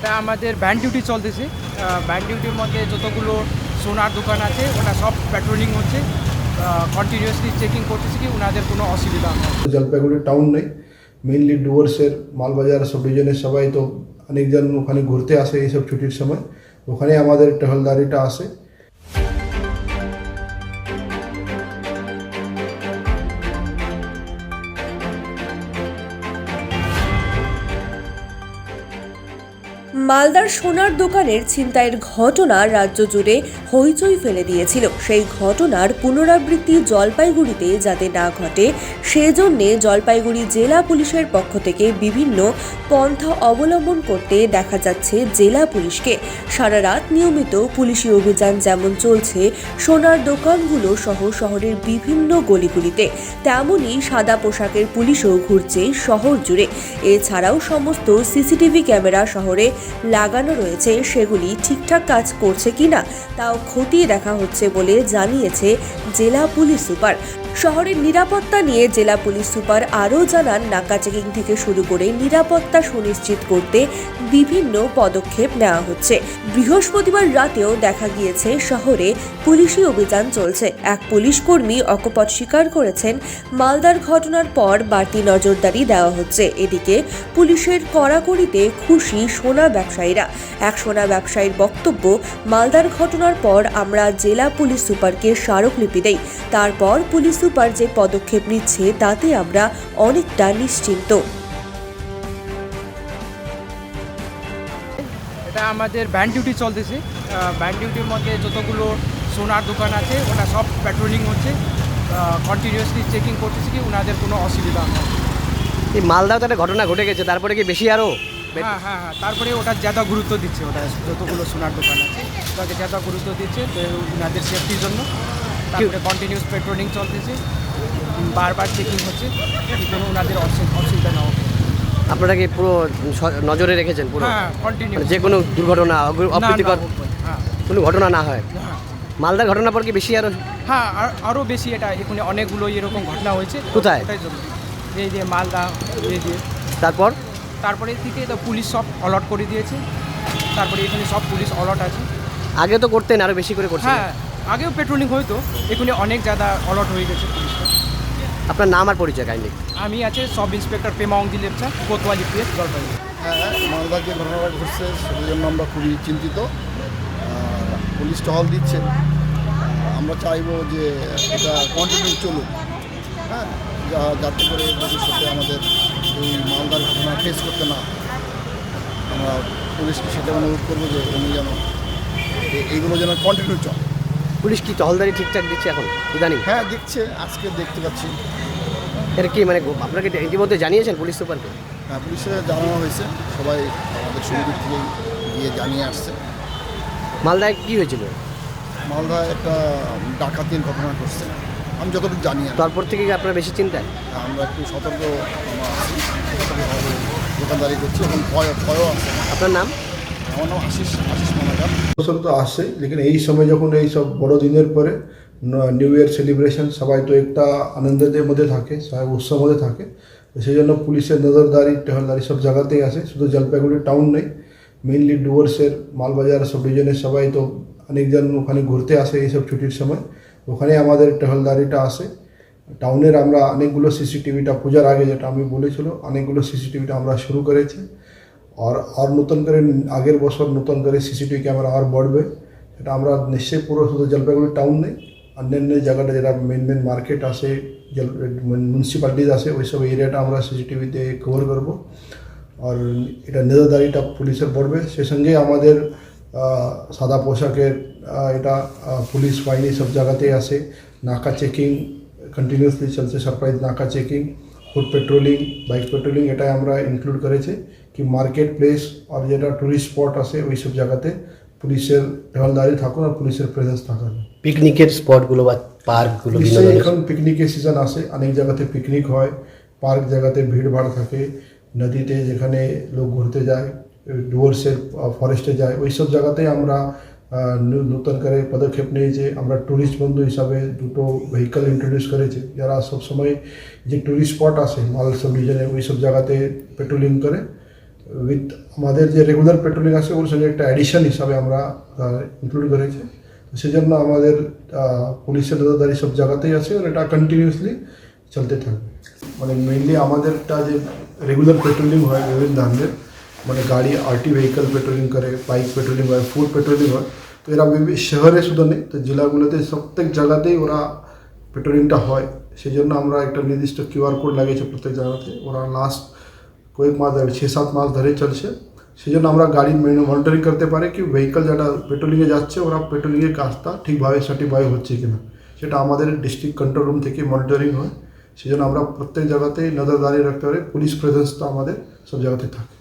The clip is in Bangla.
এটা আমাদের ব্যান্ড ডিউটি চলতেছে। ব্যান্ড ডিউটির মধ্যে যতগুলো সোনার দোকান আছে, ওটা সব প্যাট্রোলিং হচ্ছে। কন্টিনিউসলি চেকিং করতেছে কি ওনাদের কোনো অসুবিধা হয়। জলপাইগুড়ি টাউন নেই। মেইনলি ডুয়ার্সের মালবাজার সব ডিভিশনের সবাই তো অনেকজন ওখানে ঘুরতে আসে এইসব ছুটির সময়। ওখানে আমাদের টহলদারিটা আসে। মালদার সোনার দোকানের ছিনতাইয়ের ঘটনা রাজ্য জুড়ে হইচই ফেলে দিয়েছিল। সেই ঘটনার পুনরাবৃত্তি জলপাইগুড়িতে যাতে না ঘটে, সেজন্যে জলপাইগুড়ি জেলা পুলিশের পক্ষ থেকে বিভিন্ন পন্থা অবলম্বন করতে দেখা যাচ্ছে জেলা পুলিশকে। সারা রাত নিয়মিত পুলিশি অভিযান যেমন চলছে, সোনার দোকানগুলো সহ শহরের বিভিন্ন গলিগুলিতে তেমনই সাদা পোশাকের পুলিশও ঘুরছে শহর জুড়ে। এছাড়াও সমস্ত সিসিটিভি ক্যামেরা শহরে লাগানো রয়েছে, সেগুলি ঠিকঠাক কাজ করছে কিনা তাও খতিয়ে দেখা হচ্ছে বলে জানিয়েছে জেলা পুলিশ সুপার। শহরের নিরাপত্তা নিয়ে জেলা পুলিশ সুপার আরও জানান, নাকা চেকিং থেকে শুরু করে নিরাপত্তা সুনিশ্চিত করতে বিভিন্ন পদক্ষেপ নেওয়া হচ্ছে। বৃহস্পতিবার রাতেও দেখা গিয়েছে, শহরে পুলিশি অভিযান চলছে। এক পুলিশ কর্মী অকপট স্বীকার করেছেন, মালদার ঘটনার পর বাড়তি নজরদারি দেওয়া হচ্ছে। এদিকে পুলিশের কড়াকড়িতে খুশি সোনা ব্যবসায়ীরা। এক সোনা ব্যবসায়ীর বক্তব্য মালদার ঘটনার পর আমরা জেলা পুলিশ সুপারকে স্মারকলিপি দেই। তারপর পুলিশ সুপার যে পদক্ষেপ নিচ্ছে তাতে আমরা অনেকটা নিশ্চিন্ত। এটা আমাদের ব্যান্ড ডিউটি চলতেছে। ব্যান্ড ডিউটির মধ্যে যতগুলো সোনার দোকান আছে ওটা সব পেট্রোলিং হচ্ছে। কন্টিনিউয়াসলি চেকিং করতেছে কি ওনাদের কোনো অসুবিধা হয় এই মালদাও তো একটা ঘটনা ঘটে গেছে তারপরে কি বেশি আরও হ্যাঁ হ্যাঁ হ্যাঁ তারপরে ওটা জ্যাদা গুরুত্ব দিচ্ছে ওটা যতগুলো সোনার দোকান আছে। ওটাকে জ্যাদা গুরুত্ব দিচ্ছে তো ওনাদের সেফটির জন্য। তারপরে কন্টিনিউস পেট্রোলিং চলতেছে বারবার চেকিং হচ্ছে কোনো ওনাদের অসুবিধা না হবে আপনারা কি পুরো নজরে রেখেছেন পুরো? হ্যাঁ মানে যে কোনো দুর্ঘটনা অপ্রীতিকর হ্যাঁ কোনো ঘটনা না হয়? মালদার ঘটনা পর কি বেশি আরও হ্যাঁ আর আরও বেশি এটা এখানে অনেকগুলো এরকম ঘটনা হয়েছে। কোথায়? এই যে মালদা এই যে তারপর? তারপরে থেকে তো পুলিশ সব অলট করে দিয়েছে। তারপরে এখানে সব পুলিশ অলট আছে। আগে তো করতেন আরও বেশি করে করছেন হ্যাঁ আগেও পেট্রোলিং হইতো এখানে অনেক জায়গা অলট হয়ে গেছে পুলিশটা আপনার নাম আর পরিচয় কাইন্ডলি? আমি আছে সব ইন্সপেক্টর পেমাউংদি লেপচা কোতওয়ালি পিএস জলপাইগুড়ি। হ্যাঁ মালদার যে ঘটনাটা ঘটছে সেটার জন্য আমরা খুবই চিন্তিত। পুলিশ টহল দিচ্ছে। আমরা চাইব যে এটা কন্টিনিউ চলুক। হ্যাঁ যাতে করে ভবিষ্যতে আমাদের এই মালদার ঘটনা ফেস করতে না আমরা পুলিশকে সেটা অনুরোধ করব যে উনি যেন এইগুলো যেন কন্টিনিউ চল। পুলিশ কি টহলদারি ঠিকঠাক দিচ্ছে এখন? ইদানিং? হ্যাঁ দেখছে আজকে দেখতে পাচ্ছি। এটা কি মানে আপনাকে ইতিমধ্যে জানিয়েছেন পুলিশ সুপারকে? হ্যাঁ পুলিশে জানানো হয়েছে সবাই আমাদের সুবিধা থেকেই গিয়ে জানিয়ে আসছে। মালদায় কি হয়েছিল? মালদায় একটা ডাকাতির ঘটনা ঘটছে। আমি যতটুকু জানি আর তারপর থেকে কি আপনার বেশি চিন্তায়? আমরা একটু সতর্ক সতর্কভাবে দোকানদারি করছি এবং ভয় ভয়ও আছে। আপনার নাম? আমার নাম আশিস আশিস মানাগার বছর তো আসছে লেকিন এই সময় যখন এই সব বড় দিনের পরে নিউ ইয়ার সেলিব্রেশন সবাই তো একটা আনন্দের মধ্যে থাকে সবাই উৎসব মধ্যে থাকে। তো সেই জন্য পুলিশের নজরদারি টহলদারি সব জায়গাতেই আছে শুধু জলপাইগুড়ি টাউন নেই মেইনলি ডুয়ার্সের মালবাজার সব ডিভিশনের সবাই তো অনেকজন ওখানে ঘুরতে আসে এইসব ছুটির সময়। ওখানে আমাদের টহলদারিটা আসে টাউনের আমরা অনেকগুলো সিসিটিভিটা পূজার আগে যেটা আমি বলেছিল, অনেকগুলো সিসিটিভিটা আমরা শুরু করেছি। আর আর নতুন করে আগের বছর নতুন করে সিসিটিভি ক্যামেরা আর বাড়বে এটা আমরা নিশ্চয়ই পুরো শুধু জলপাইগুড়ি টাউন নেই। অন্যান্য জায়গাটা যেটা মেন মেন মার্কেট আছে, জল মিউনিসিপ্যালিটিজ আছে ওই সব এরিয়াটা আমরা সিসিটিভিতে কভার করব। আর এটা নজরদারিটা পুলিশের পড়বে সে সঙ্গে আমাদের সাদা পোশাকের এটা পুলিশ বাহিনী সব জায়গাতেই আছে নাকা চেকিং কন্টিনিউসলি চলছে surprise naka checking foot patrolling bike patrolling এটাই আমরা ইনক্লুড করেছি কি মার্কেট প্লেস আর যেটা টুরিস্ট স্পট আছে ওই সব জায়গাতে পুলিশের টহলদারি থাকুন আর পুলিশের প্রেজেন্স থাকুন পিকনিকের স্পটগুলো বা পার্কগুলো নিশ্চয়ই এখন পিকনিকের সিজন আসে অনেক জায়গাতে পিকনিক হয় পার্ক জায়গাতে ভিড় ভাড় থাকে নদীতে যেখানে লোক ঘুরতে যায় ডুয়ার্সের ফরেস্টে যায়। ওই সব জায়গাতে আমরা নতুন করে পদক্ষেপ নিয়েছে আমরা ট্যুরিস্ট বন্ধু হিসাবে দুটো ভেহিকল ইন্ট্রোডিউস করেছি। যারা সবসময় যে ট্যুরিস্ট স্পট আছে, মাল সব রিজনে ওই সব জায়গাতে পেট্রোলিং করে। উইথ আমাদের যে রেগুলার পেট্রোলিং আছে, ওর সঙ্গে একটা অ্যাডিশন হিসাবে আমরা ইনক্লুড করেছি। সেজন্য আমাদের পুলিশের নজরদারি সব জায়গাতেই আছে আর এটা কন্টিনিউসলি চলতে থাকবে। মানে মেইনলি আমাদেরটা যে রেগুলার পেট্রোলিং হয়, বিভিন্ন মানে গাড়ি আরটি ভেহিকল পেট্রোলিং করে বাইক পেট্রোলিং হয় ফুড পেট্রোলিং হয় তো এরা বিভিন্ন শহরে শুধু নেই তো জেলাগুলোতে প্রত্যেক জায়গাতেই ওরা পেট্রোলিংটা হয় সেই জন্য আমরা একটা নির্দিষ্ট কিউআর কোড লাগিয়েছি প্রত্যেক জায়গাতে ওরা লাস্ট কয়েক মাস ধরে ছ সাত মাস ধরে চলছে সেই জন্য আমরা গাড়ি মনিটরিং করতে পারি কি ভেহিকল যেটা পেট্রোলিংয়ে যাচ্ছে ওরা পেট্রোলিংয়ের কাজটা ঠিকভাবে সঠিকভাবে হচ্ছে কিনা সেটা আমাদের ডিস্ট্রিক্ট কন্ট্রোল রুম থেকে মনিটরিং হয় সেই জন্য আমরা প্রত্যেক জায়গাতেই নজরদারি রাখতে পারি পুলিশ প্রেজেন্সটা আমাদের সব জায়গাতে থাকে